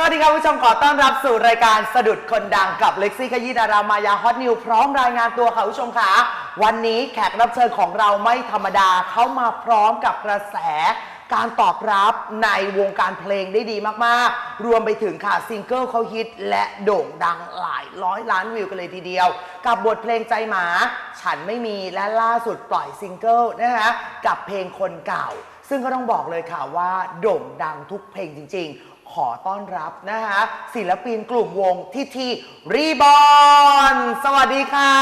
สวัสดีครับผู้ชมขอต้อนรับสู่รายการสะดุดคนดังกับเล็กซี่ขยี้ดารามายาฮอตนิวพร้อมรายงานตัวค่ะผู้ชมค่ะวันนี้แขกรับเชิญของเราไม่ธรรมดาเข้ามาพร้อมกับกระแส การตอบรับในวงการเพลงได้ดีมากๆ รวมไปถึงค่ะซิงเกิลเขาฮิตและโด่งดังหลายร้อยล้านวิวกันเลยทีเดียว กับบทเพลงใจหมา ฉันไม่มีและล่าสุดปล่อยซิงเกิลนะคะกับเพลงคนเก่าซึ่งก็ต้องบอกเลยค่ะว่าโด่งดังทุกเพลงจริง ๆ ขอต้อนรับนะคะ ศิลปินกลุ่มวงทีทีรีบอ n สวัสดีค่ะ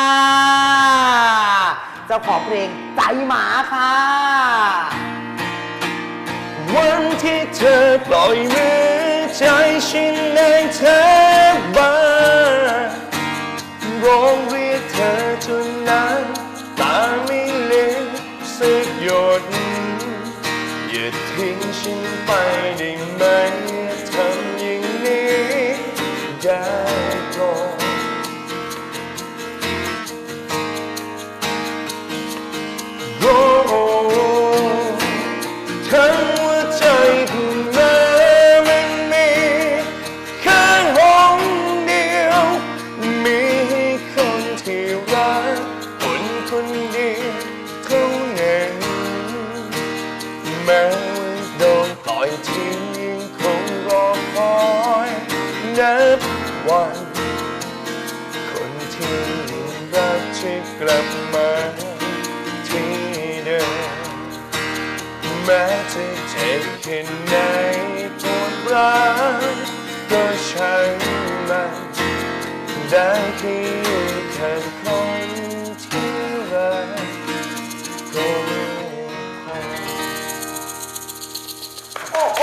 เจ้าของเพลงใจหมาค่ะ วันที่เธอปล่อยมือใจฉันในเธอบ้างร้องเรียก ฉัน แม้จะเจ็บแค่ไหนปวดร้าวก็ช่างมันได้แค่อยู่ข้างคนที่รักก็พอโอ้โห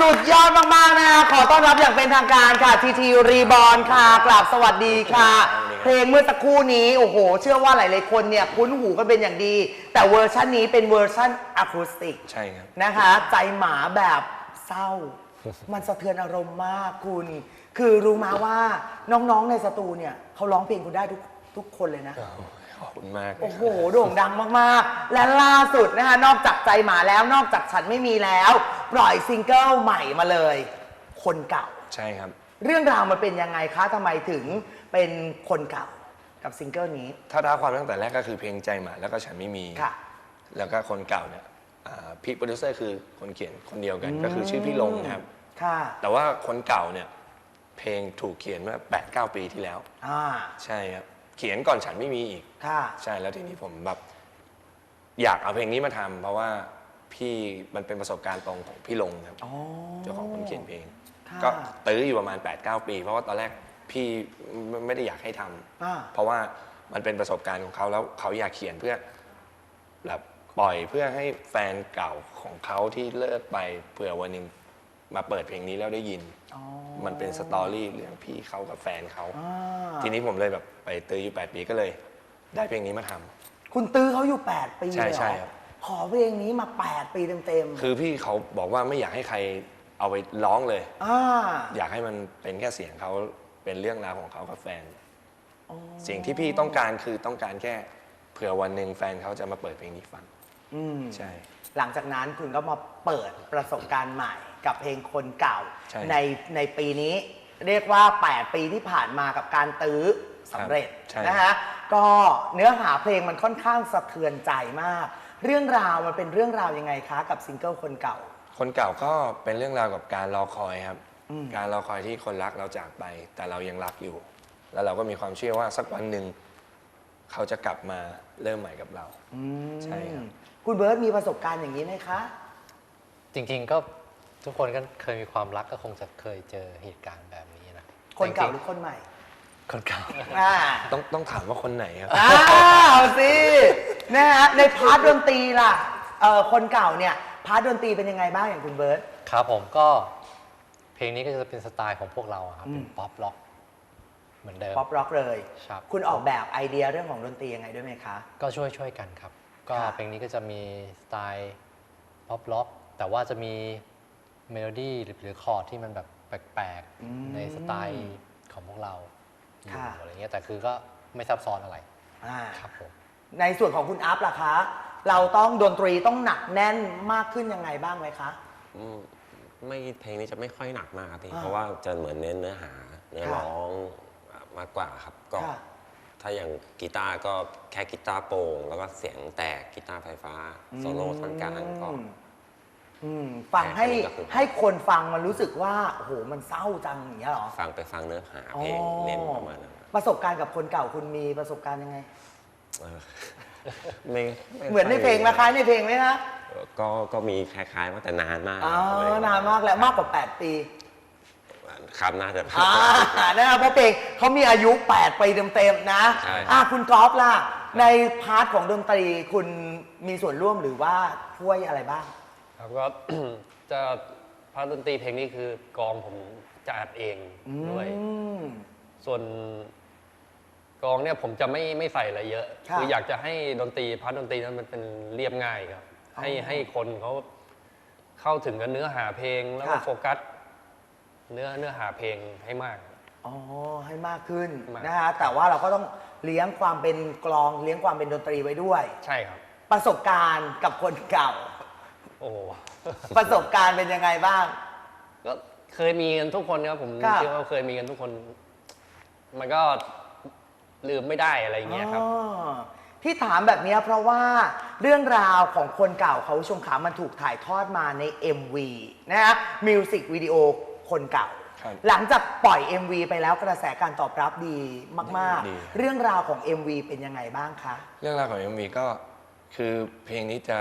สุดยอดมาก ๆนะคะขอต้อนรับอย่างเป็นทางการค่ะทีทีรีบอ n ค่ะกราบสวัสดีค่ะ เพลงเมื่อสักครู่นี้โอ้โห เชื่อว่าหลายๆคนเนี่ยคุ้นหูกันเป็นอย่างดี แต่เวอร์ชันนี้เป็นเวอร์ชันอะคูสติกใช่ครับ นะคะ ใจหมาแบบเศร้า มันสะเทือนอารมณ์มากคุณ คือรู้มาว่าน้องๆในสตูเนี่ยเขาร้องเพลงคุณได้ทุกทุกคนเลยนะ ขอบคุณมากเลยโอ้โหโด่งดังมาก ๆ และล่าสุดนะคะ นอกจากใจหมาแล้ว นอกจากฉันไม่มีแล้ว ปล่อยซิงเกิลใหม่มาเลย คนเก่า ใช่ครับ เรื่องราวมันเป็นยังไงคะทำไมถึง เป็นคนเก่ากับซิงเกิลนี้ ถ้าท้าความตั้งแต่แรกก็คือเพลงใจหมาแล้วก็ฉันไม่มี ค่ะ แล้วก็คนเก่าเนี่ยอ่าพี่โปรดิวเซอร์คือคนเขียนคนเดียวกันก็คือชื่อพี่ลงนะครับ ค่ะ แต่ว่าคนเก่าเนี่ยเพลงถูกเขียนเมื่อ8 9ปีที่แล้ว อ่า ใช่ครับ เขียนก่อนฉันไม่มีอีก ค่ะ ใช่แล้วทีนี้ผมแบบอยากเอาเพลงนี้มาทำเพราะว่าพี่มันเป็นประสบการณ์ตรงของพี่ลงครับ อ๋อ เจ้าของคนเขียนเพลง ค่ะ ก็ตื้ออยู่ประมาณ8-9ปี เพราะว่าตอนแรก พี่ไม่ไม่ได้อยากให้ทำอ่า เพราะว่ามันเป็นประสบการณ์ของเขาแล้วเขาอยากเขียนเพื่อแบบปล่อยเพื่อให้แฟนเก่าของเขาที่เลิกไปเผื่อวันหนึ่งมาเปิดเพลงนี้แล้วได้ยิน อ๋อมันเป็นสตอรี่เรื่องพี่เขากับแฟนเขา อ่าทีนี้ผมเลยแบบไปตื้ออยู่ 8 ปีก็เลย ได้เพลงนี้มาทำ คุณตื้อเขาอยู่ 8 ปีใช่เลยเหรใช่อครับ ขอเพลงนี้มา 8 ปีเต็มๆคือพี่เขาบอกว่าไม่อยากให้ใครเอาไปร้องเลยอ่า อยากให้มันเป็นแค่เสียงเขา เป็นเรื่องราวของเขากับแฟน สิ่งที่พี่ต้องการคือต้องการแค่เผื่อวันหนึ่งแฟนเขาจะมาเปิดเพลงนี้ฟังอืมใช่ หลังจากนั้นคุณก็มาเปิดประสบการณ์ใหม่กับเพลงคนเก่าใช่ในในปีนี้ เรียกว่า 8 ปีที่ผ่านมากับการตื้อสำเร็จใช่ นะคะก็เนื้อหาเพลงมันค่อนข้างสะเทือนใจมาก เรื่องราวมันเป็นเรื่องราวยังไงคะ กับซิงเกิลคนเก่า คนเก่าก็เป็นเรื่องราวกับการรอคอยครับอืม การรอคอยที่คนรักเราจากไป แต่เรายังรักอยู่ แล้วเราก็มีความเชื่อว่าสักวันหนึ่งเขาจะกลับมาเริ่มใหม่กับเราอืมใช่ครับคุณเบิร์ตมีประสบการณ์อย่างนี้ไหมคะ จริงๆก็ทุกคนก็เคยมีความรักก็คงจะเคยเจอเหตุการณ์แบบนี้นะคนเก่าหจรืริองคนใหม่ๆคนเก่าอ่าต้องต้องถามว่าคนไหนครับอ้าวสินะฮะในพาร์ทดนตรีล่ะเอ่อคนเก่าเนี่ยพาร์ทดนตรีเป็นยังไงบ้างอย่างคุณเบิร์ตครับผมก็ เพลงนี้ก็จะเป็นสไตล์ของพวกเราอะครับอืมเป็นป๊อปล็อก เหมือนเดิมป๊อปร็อกเลย ครับคุณออกแบบไอเดียเรื่องของดนตรียังไงด้วยไหมคะ ก็ช่วยช่วยๆกันครับ ก็ครับเพลงนี้ก็จะมีสไตล์ป๊อปล็อก แต่ว่าจะมีเมโลดี้หรือหรือคอร์ดที่มันแบบแปลกๆในสไตล์ของพวกเราอยู่อะไรเงี้ยแต่คือก็ไม่ซับซ้อนอะไรอ่าครับผม ในส่วนของคุณอัพล่ะคะ เราต้องดนตรีต้องหนักแน่นมากขึ้นยังไงบ้างไหมคะ อืม ไม่เพลงนี้จะไม่ค่อยหนักมากครับพี่อ่าเพราะว่าจะเหมือนเน้นเนื้อหาเนื้อค่ะร้องมากกว่าครับก็ ค่ะ ถ้าอย่างกีตาร์ก็แค่กีตาร์โปร่งแล้วก็เสียงแตกกีตาร์ไฟฟ้าโซโล่ท่อนกลางก็ อืมอืมฟังให้แค่นี้ก็คือ ให้คนฟังมันรู้สึกว่าโอ้โหมันเศร้าจังอย่างเงี้ยเหรอฟังไปฟังเนื้อหาเพลงเน้นประมาณนั้นครับประสบการณ์กับคนเก่าคุณมีประสบการณ์ยังไง เออไม่ไเหมือนในเพลงนะคล้ายในเพลงไหมนะเออ ก็ก็มีคล้ายๆว่าแต่นานมากอ๋ออะไรอย่งเงี้ยนานมากแล้วมากกว่า 8 ปีครับน่าจะอ่านะครับเพราะเพลงเขามีอายุ 8 ปีเต็มๆนะใช่อ่าคุณกอล์ฟล่ะ ในพาร์ทของดนตรีคุณมีส่วนร่วมหรือว่าช่วยอะไรบ้าง ครับก็จะพาร์ทดนตรีเพลงนี้คือกลองผมจะอัดเองด้วยอืมส่วนกลองเนี่ยผมจะไม่ไม่ใส่อะไรเยอะครับคืออยากจะให้ดนตรีพาร์ทดนตรีนั้นมันเป็นเรียบง่ายครับ ให้อ๋อให้คนเขาเข้าถึงกับเนื้อหาเพลงแล้วก็ค่ะ โฟกัส เนื้อเนื้อหาเพลงให้มาก อ๋อ ให้มากขึ้นมาก นะฮะ แต่ว่าเราก็ต้องเลี้ยงความเป็นกลองเลี้ยงความเป็นดนตรีไว้ด้วย ใช่ครับ ประสบการณ์กับคนเก่า โอ้โห ประสบการณ์เป็นยังไงบ้าง ก็เคยมีกันทุกคนครับผมครับ เชื่อว่าเคยมีกันทุกคน มันก็ลืมไม่ได้อะไรอย่างเงี้ยครับ อ๋อ ที่ถามแบบเนี้ยเพราะว่าเรื่องราวของคนเก่าเขาชมขามันถูกถ่ายทอดมาใน MV นะฮะมิวสิกวิดีโอคนเก่า ครับ หลังจากปล่อย MV ไปแล้วกระแสการตอบรับดีมาก ดี ๆ เรื่องราวของ MV เป็นยังไงบ้างคะ เรื่องราวของ MV ก็คือเพลงนี้จะ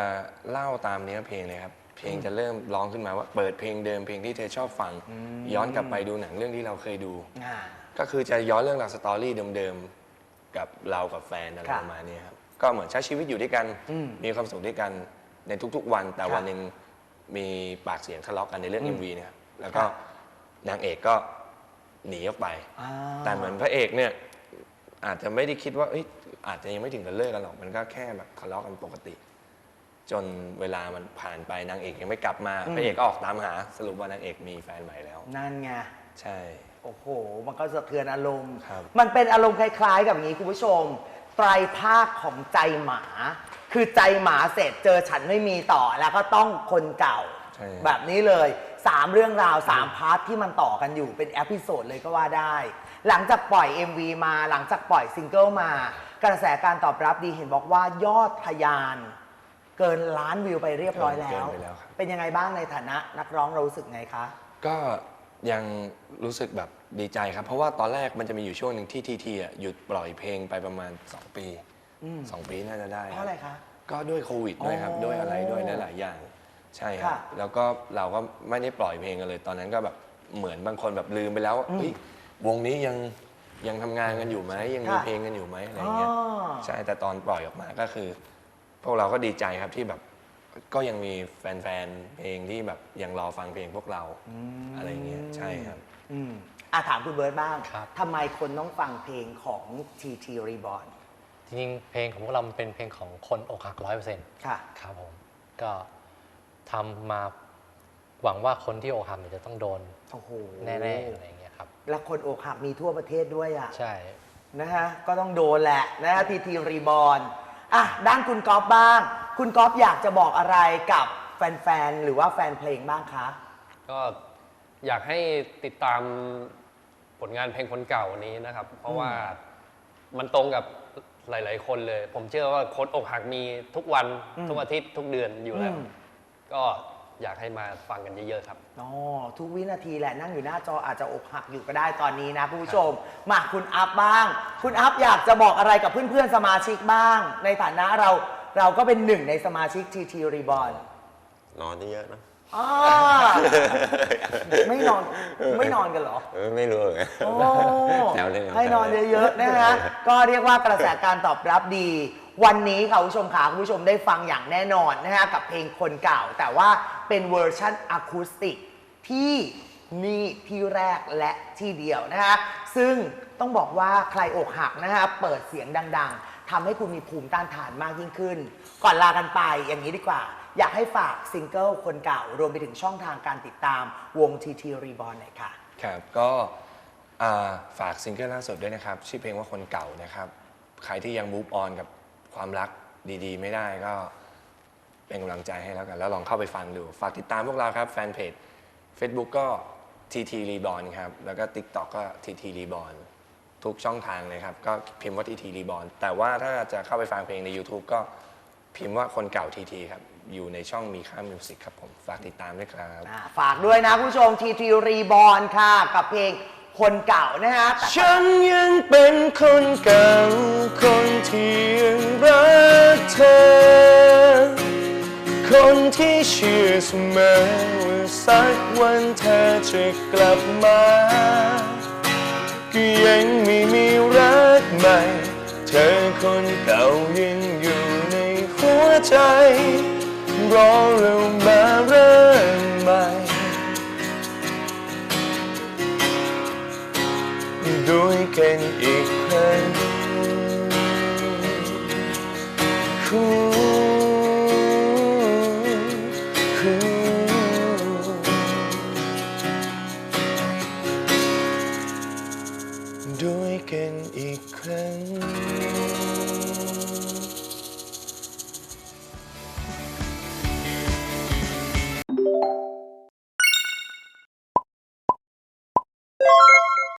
เล่าตามเนื้อเพลงเลยครับ เพลงจะเริ่มร้องขึ้นมาว่าเปิดเพลงเดิมเพลงที่เธอชอบฟัง ย้อนกลับไปดูหนังเรื่องที่เราเคยดูอ่าก็คือจะย้อนเรื่องราวสตอรี่เดิมๆ กับเรากับแฟนอะไรค่ะประมาณนี้ครับก็เหมือนใช้ชีวิตอยู่ด้วยกันอืมมีความสุขด้วยกันในทุกๆวัน แต่ค่ะวันหนึ่งมีปากเสียงทะเลาะกันในเรื่องอืม MV เนะครับแล้วก็ค่ะ นางเอกก็หนีออกไป อ่า แต่เหมือนพระเอกเนี่ยอาจจะไม่ได้คิดว่าเอ้ยอาจจะยังไม่ถึงกับเลิกกันหรอกมันก็แค่แบบทะเลาะกันปกติ จนเวลามันผ่านไปนางเอกยังไม่กลับมาอืม พระเอกก็ออกตามหาสรุปว่านางเอกมีแฟนใหม่แล้ว นั่นไง ใช่ โอ้โห มันก็สะเทือนอารมณ์ ครับมันเป็นอารมณ์คล้ายๆ กับอย่างนี้คุณผู้ชม ไตรภาคของใจหมา คือใจหมาเสร็จเจอฉันไม่มีต่อแล้วก็ต้องคนเก่า ใช่ แบบนี้เลยสามเรื่องราวสามพาร์ทที่มันต่อกันอยู่เป็นเอพิโซดเลยก็ว่าได้ หลังจากปล่อย MV มาหลังจากปล่อยซิงเกิลมา กระแสการตอบรับดีเห็นบอกว่ายอดทะยาน เกินล้านวิวไปเรียบร้อยแล้เกิวนไปแล้วครับ เป็นยังไงบ้างในฐานะนักร้องเรารู้สึกไงคะ ก็ ยังรู้สึกแบบดีใจครับ เพราะว่าตอนแรกมันจะมีอยู่ช่วงหนึ่งที่ทีทีอะหยุดปล่อยเพลงไปประมาณ 2 ปี อืม2 ปีน่าจะได้ เพราะอะไรคะ ก็ด้วยโควิดด้วยครับ อ๋อด้วยอะไรด้วยหลายๆอย่าง ใช่ครัค่ะบแล้วก็เราก็ไม่ได้ปล่อยเพลงกันเลย ตอนนั้นก็แบบเหมือนบางคนแบบลืมไปแล้วว่าอืมเฮ้ยวงนี้ยังยังทำงานกันอยู่ไหมยังมีค่ะ เพลงกันอยู่ไหมอะไรอย่างเงี้ยอ๋อใช่แต่ตอนปล่อยออกมาก็คือ พวกเราก็ดีใจครับที่แบบ ก็ยังมีแฟนๆเพลงที่แบบยังรอฟังเพลงพวกเราอะไรอย่างเงี้ยใช่ครับ อืมอะถามคุณเบิร์ตบ้างครับ ทำไมคนต้องฟังเพลงของ TT Reborn จริงๆ เพลงของพวกเรามันเป็นเพลงของคนอกหักร้อยเปอร์เซ็นต์ค่ะ ครับผม ก็ทำมาหวังว่าคนที่อกหักเนี่ยจะต้องโดนโอ้โหแน่ๆอะไรอย่างเงี้ยครับ แล้วคนอกหักมีทั่วประเทศด้วยอะ ใช่ นะฮะ ก็ต้องโดนแหละนะฮะ TT Reborn อะ ด้านคุณก๊อฟบ้าง คุณก๊อฟอยากจะบอกอะไรกับแฟนๆ หรือว่าแฟนเพลงบ้างคะ ก็อยากให้ติดตามผลงานเพลงคนเก่านี้นะครับ เพราะว่ามันตรงกับหลาย ๆ คนเลย ผมเชื่อว่าคนอกหักมีทุกวันอืมทุกอาทิตย์ทุกเดือนอยู่แล้ว อืม ก็อยากให้มาฟังกันเยอะ ๆ ครับ อ๋อทุกวินาทีแหละนั่งอยู่หน้าจออาจจะอกหักอยู่ก็ได้ตอนนี้นะคุณผู้ชม มาคุณอัพบ้าง คุณอัพอยากจะบอกอะไรกับเพื่อนๆสมาชิกบ้าง ในฐานะเรา เราก็เป็นหนึ่งในสมาชิก TT Reborn นอนเยอะๆนะอ่าไม่นอนไม่นอนกันเหรอ เออไม่รู้เลย โอ้แซวเล่นให้นอนเยอะๆนะฮะ ก็เรียกว่ากระแสการตอบรับดี วันนี้ค่ะคุณผู้ชมค่ะคุณผู้ชมได้ฟังอย่างแน่นอนนะฮะ กับเพลงคนเก่า แต่ว่าเป็นเวอร์ชันอะคูสติกที่นี่ที่แรกและที่เดียวนะฮะซึ่งต้องบอกว่าใครอกหักนะฮะเปิดเสียงดังๆ ทำให้คุณมีภูมิต้านทานมากยิ่งขึ้น ก่อนลากันไปอย่างนี้ดีกว่า อยากให้ฝากซิงเกิลคนเก่ารวมไปถึงช่องทางการติดตามวง TT Reborn หน่อยค่ะ ครับก็อ่าฝากซิงเกิลล่าสุดด้วยนะครับ ชื่อเพลงว่าคนเก่านะครับ ใครที่ยัง move on กับความรักดีๆ ไม่ได้ก็เป็นกำลังใจให้แล้วกัน แล้วลองเข้าไปฟังดู ฝากติดตามพวกเราครับแฟนเพจ Facebook ก็ TT Reborn ครับ แล้วก็ TikTok ก็ TT Reborn ทุกช่องทางเลยครับ ก็พิมพ์ว่า TT Reborn แต่ว่าถ้าจะเข้าไปฟังเพลงใน YouTube ก็พิมพ์ว่าคนเก่า TT ครับ อยู่ในช่องมีค่ามิวสิกครับผม ฝากติดตามด้วยครับ อ่าฝากด้วยนะคุณผู้ชมทีทีรีบอลค่ะ กับเพลงคนเก่านะฮะแต่ฉันยังเป็นคนเก่าคนที่ยังรักเธอ คนที่เชื่อเสมอว่าสักวันเธอจะกลับมา็ยังไม่มีรักใหม่ เธอคนเก่ายังอยู่ในหัวใจ รอเรามาเริ่มใหม่ ด้วยกันอีก